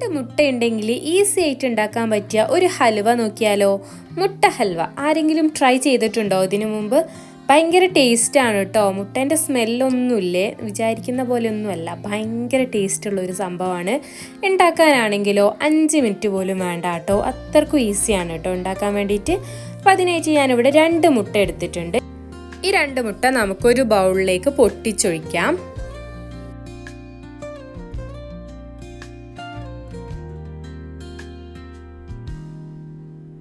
രണ്ട് മുട്ടയുണ്ടെങ്കിൽ ഈസി ആയിട്ട് ഉണ്ടാക്കാൻ പറ്റിയ ഒരു ഹൽവ നോക്കിയാലോ? മുട്ട ഹൽവ. ആരെങ്കിലും ട്രൈ ചെയ്തിട്ടുണ്ടോ ഇതിനു മുമ്പ്? ഭയങ്കര ടേസ്റ്റാണ് കേട്ടോ മുട്ടേന്റെ സ്മെല്ലൊന്നുമില്ലേ വിചാരിക്കുന്ന പോലെ ഒന്നുമല്ല. ഭയങ്കര ടേസ്റ്റുള്ള ഒരു സംഭവമാണ്. ഉണ്ടാക്കാനാണെങ്കിലോ അഞ്ച് മിനിറ്റ് പോലും വേണ്ട കേട്ടോ അത്രക്കും ഈസിയാണ് കേട്ടോ ഉണ്ടാക്കാൻ വേണ്ടിയിട്ട്. അപ്പോൾ അതിനായിട്ട് ഞാനിവിടെ രണ്ട് മുട്ട എടുത്തിട്ടുണ്ട്. ഈ രണ്ട് മുട്ട നമുക്കൊരു ബൗളിലേക്ക് പൊട്ടിച്ചൊഴിക്കാം.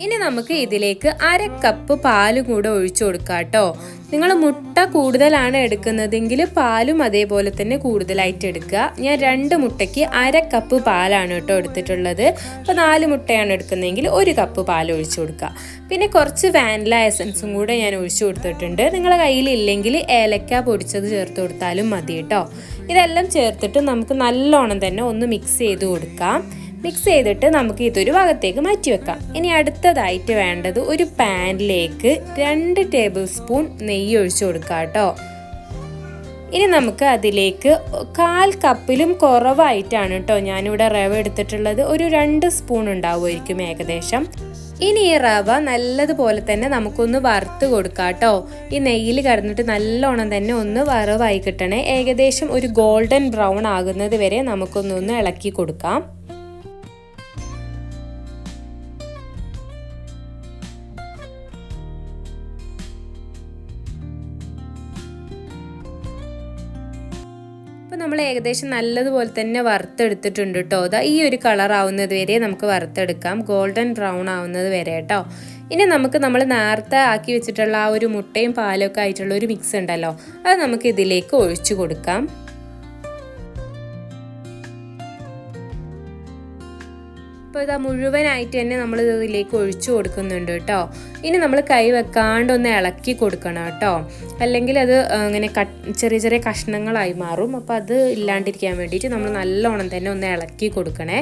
ഇനി നമുക്ക് ഇതിലേക്ക് അര കപ്പ് പാൽ കൂടെ ഒഴിച്ചു കൊടുക്കാം കേട്ടോ നിങ്ങൾ മുട്ട കൂടുതലാണ് എടുക്കുന്നതെങ്കിൽ പാലും അതേപോലെ തന്നെ കൂടുതലായിട്ട് എടുക്കുക. ഞാൻ രണ്ട് മുട്ടയ്ക്ക് അര കപ്പ് പാലാണ് കേട്ടോ എടുത്തിട്ടുള്ളത്. അപ്പോൾ നാല് മുട്ടയാണ് എടുക്കുന്നതെങ്കിൽ ഒരു കപ്പ് പാൽ ഒഴിച്ചു കൊടുക്കുക. പിന്നെ കുറച്ച് വാനില എസൻസും കൂടെ ഞാൻ ഒഴിച്ചു കൊടുത്തിട്ടുണ്ട്. നിങ്ങളുടെ കയ്യിൽ ഇല്ലെങ്കിൽ ഏലക്ക പൊടിച്ചത് ചേർത്ത് കൊടുത്താലും മതി കേട്ടോ ഇതെല്ലാം ചേർത്തിട്ട് നമുക്ക് നല്ലോണം തന്നെ ഒന്ന് മിക്സ് ചെയ്ത് കൊടുക്കാം. മിക്സ് ചെയ്തിട്ട് നമുക്ക് ഇതൊരു ഭാഗത്തേക്ക് മാറ്റി വെക്കാം. ഇനി അടുത്തതായിട്ട് വേണ്ടത് ഒരു പാനിലേക്ക് രണ്ട് ടേബിൾ സ്പൂൺ നെയ്യ് ഒഴിച്ചു കൊടുക്കാം കേട്ടോ. ഇനി നമുക്ക് അതിലേക്ക് കാൽ കപ്പിലും കുറവായിട്ടാണ് കേട്ടോ ഞാനിവിടെ റവ എടുത്തിട്ടുള്ളത്. ഒരു രണ്ട് സ്പൂൺ ഉണ്ടാവുമായിരിക്കും ഏകദേശം. ഇനി ഈ റവ നല്ലതുപോലെ തന്നെ നമുക്കൊന്ന് വറുത്ത് കൊടുക്കാം കേട്ടോ. ഈ നെയ്യിൽ കിടന്നിട്ട് നല്ലോണം തന്നെ ഒന്ന് വറവായി കിട്ടണേ. ഏകദേശം ഒരു ഗോൾഡൻ ബ്രൗൺ ആകുന്നത് വരെ നമുക്കൊന്നൊന്ന് ഇളക്കി കൊടുക്കാം. അപ്പോൾ നമ്മൾ ഏകദേശം നല്ലതുപോലെ തന്നെ വറുത്തെടുത്തിട്ടുണ്ട് കേട്ടോ. അതാ ഈ ഒരു കളർ ആവുന്നത് വരെ നമുക്ക് വറുത്തെടുക്കാം. ഗോൾഡൻ ബ്രൗൺ ആവുന്നത് വരെ കേട്ടോ. ഇനി നമുക്ക് നമ്മൾ നേരത്തെ ആക്കി വെച്ചിട്ടുള്ള ആ ഒരു മുട്ടയും പാലും ഒക്കെ ആയിട്ടുള്ള ഒരു മിക്സ് ഉണ്ടല്ലോ. അത് നമുക്ക് ഇതിലേക്ക് ഒഴിച്ചു കൊടുക്കാം. അപ്പോൾ ഇതാ മുഴുവനായിട്ട് തന്നെ നമ്മൾ ഇതിലേക്ക് ഒഴിച്ചു കൊടുക്കുന്നുണ്ട് കേട്ടോ. ഇനി നമ്മൾ കൈ വെക്കാണ്ട് ഒന്ന് ഇളക്കി കൊടുക്കണം കേട്ടോ. അല്ലെങ്കിൽ അത് ഇങ്ങനെ ചെറിയ ചെറിയ കഷ്ണങ്ങളായി മാറും. അപ്പോൾ അത് ഇല്ലാണ്ടിരിക്കാൻ വേണ്ടിയിട്ട് നമ്മൾ നല്ലോണം തന്നെ ഒന്ന് ഇളക്കി കൊടുക്കണേ.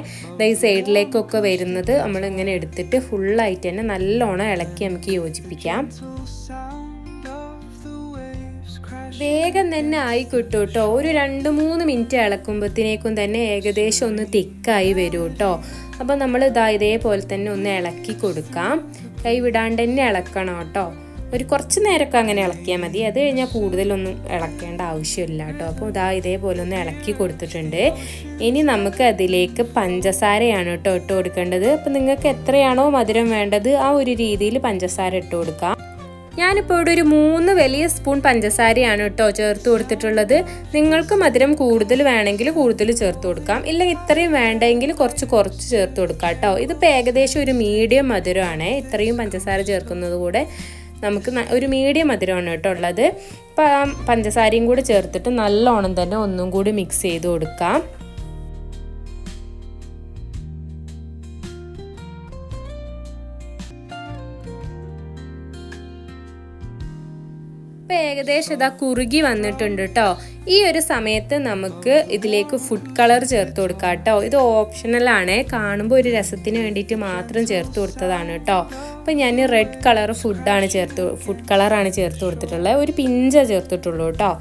ഈ സൈഡിലേക്കൊക്കെ വരുന്നത് നമ്മൾ ഇങ്ങനെ എടുത്തിട്ട് ഫുള്ളായിട്ട് തന്നെ നല്ലോണം ഇളക്കി നമുക്ക് യോജിപ്പിക്കാം. വേഗം തന്നെ ആയി കിട്ടും ഒരു രണ്ട് മൂന്ന് മിനിറ്റ് ഇളക്കുമ്പോഴത്തേക്കും തന്നെ ഏകദേശം ഒന്ന് തിക്കായി വരും കേട്ടോ. അപ്പോൾ നമ്മൾ ഇതാ ഇതേപോലെ തന്നെ ഒന്ന് ഇളക്കി കൊടുക്കാം. കൈ വിടാണ്ട് തന്നെ ഇളക്കണം കേട്ടോ. ഒരു കുറച്ച് നേരമൊക്കെ അങ്ങനെ ഇളക്കിയാൽ മതി. അത് കഴിഞ്ഞാൽ കൂടുതലൊന്നും ഇളക്കേണ്ട ആവശ്യമില്ല കേട്ടോ. അപ്പോൾ ഇതാ ഇതേപോലെ ഒന്ന് ഇളക്കി കൊടുത്തിട്ടുണ്ട്. ഇനി നമുക്ക് അതിലേക്ക് പഞ്ചസാരയാണ് കേട്ടോ ഇട്ട് കൊടുക്കേണ്ടത്. അപ്പോൾ നിങ്ങൾക്ക് എത്രയാണോ മധുരം വേണ്ടത് ആ ഒരു രീതിയിൽ പഞ്ചസാര ഇട്ട് കൊടുക്കാം. ഞാനിപ്പോൾ ഇവിടെ ഒരു മൂന്ന് വലിയ സ്പൂൺ പഞ്ചസാരയാണ് കേട്ടോ ചേർത്ത് കൊടുത്തിട്ടുള്ളത്. നിങ്ങൾക്ക് മധുരം കൂടുതൽ വേണമെങ്കിൽ കൂടുതൽ ചേർത്ത് കൊടുക്കാം. ഇല്ലെങ്കിൽ ഇത്രയും വേണ്ടെങ്കിൽ കുറച്ച് കുറച്ച് ചേർത്ത് കൊടുക്കാം കേട്ടോ. ഇതിപ്പോൾ ഏകദേശം ഒരു മീഡിയം മധുരമാണ്. ഇത്രയും പഞ്ചസാര ചേർക്കുന്നത് കൂടെ നമുക്ക് ഒരു മീഡിയം മധുരമാണ് കേട്ടോ ഉള്ളത്. അപ്പം പഞ്ചസാരയും കൂടി ചേർത്തിട്ട് നല്ലോണം തന്നെ ഒന്നും കൂടി മിക്സ് ചെയ്ത് കൊടുക്കാം. ഇപ്പം ഏകദേശം ഇതാ കുറുകി വന്നിട്ടുണ്ട് കേട്ടോ ഈ ഒരു സമയത്ത് നമുക്ക് ഇതിലേക്ക് ഫുഡ് കളർ ചേർത്ത് കൊടുക്കാം കേട്ടോ ഇത് ഓപ്ഷണലാണ് കാണുമ്പോൾ ഒരു രസത്തിന് വേണ്ടിയിട്ട് മാത്രം ചേർത്ത് കൊടുത്തതാണ് കേട്ടോ അപ്പം ഞാൻ റെഡ് കളർ ഫുഡാണ് ചേർത്ത് ഫുഡ് കളറാണ് ചേർത്ത് കൊടുത്തിട്ടുള്ളത്. ഒരു പിഞ്ച ചേർത്തിട്ടുള്ളൂ കേട്ടോ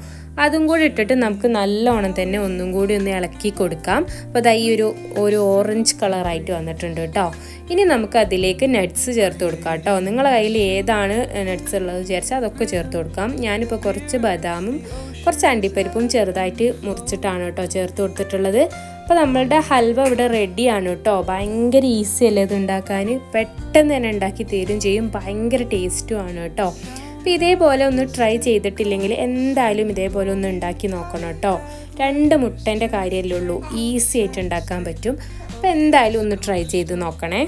അതും കൂടി ഇട്ടിട്ട് നമുക്ക് നല്ലോണം തന്നെ ഒന്നും കൂടി ഒന്ന് ഇളക്കി കൊടുക്കാം. അപ്പോൾ അതാ ഈ ഒരു ഒരു ഓറഞ്ച് കളറായിട്ട് വന്നിട്ടുണ്ട് കേട്ടോ ഇനി നമുക്ക് അതിലേക്ക് നട്ട്സ് ചേർത്ത് കൊടുക്കാം കേട്ടോ. നിങ്ങളുടെ കയ്യിൽ ഏതാണ് നട്ട്സ് ഉള്ളത് വിചാരിച്ചാൽ അതൊക്കെ ചേർത്ത് കൊടുക്കാം. ഞാനിപ്പോൾ കുറച്ച് ബദാമും കുറച്ച് അണ്ടിപ്പരിപ്പും ചെറുതായിട്ട് മുറിച്ചിട്ടാണ് കേട്ടോ ചേർത്ത് കൊടുത്തിട്ടുള്ളത്. അപ്പോൾ നമ്മളുടെ ഹൽവ ഇവിടെ റെഡിയാണ് കേട്ടോ. ഭയങ്കര ഈസി അല്ലേ ഇത് ഉണ്ടാക്കാൻ? പെട്ടെന്ന് തന്നെ ഉണ്ടാക്കി തരും ചെയ്യും. ഭയങ്കര ടേസ്റ്റും ആണ് കേട്ടോ. അപ്പോൾ ഇതേപോലെ ഒന്ന് ട്രൈ ചെയ്തിട്ടില്ലെങ്കിൽ എന്തായാലും ഇതേപോലെ ഒന്ന് ഉണ്ടാക്കി നോക്കണം കേട്ടോ രണ്ട് മുട്ടേന്റെ കാര്യമല്ലേ ഉള്ളൂ. ഈസി ആയിട്ട് ഉണ്ടാക്കാൻ പറ്റും. അപ്പോൾ എന്തായാലും ഒന്ന് ട്രൈ ചെയ്ത് നോക്കണേ.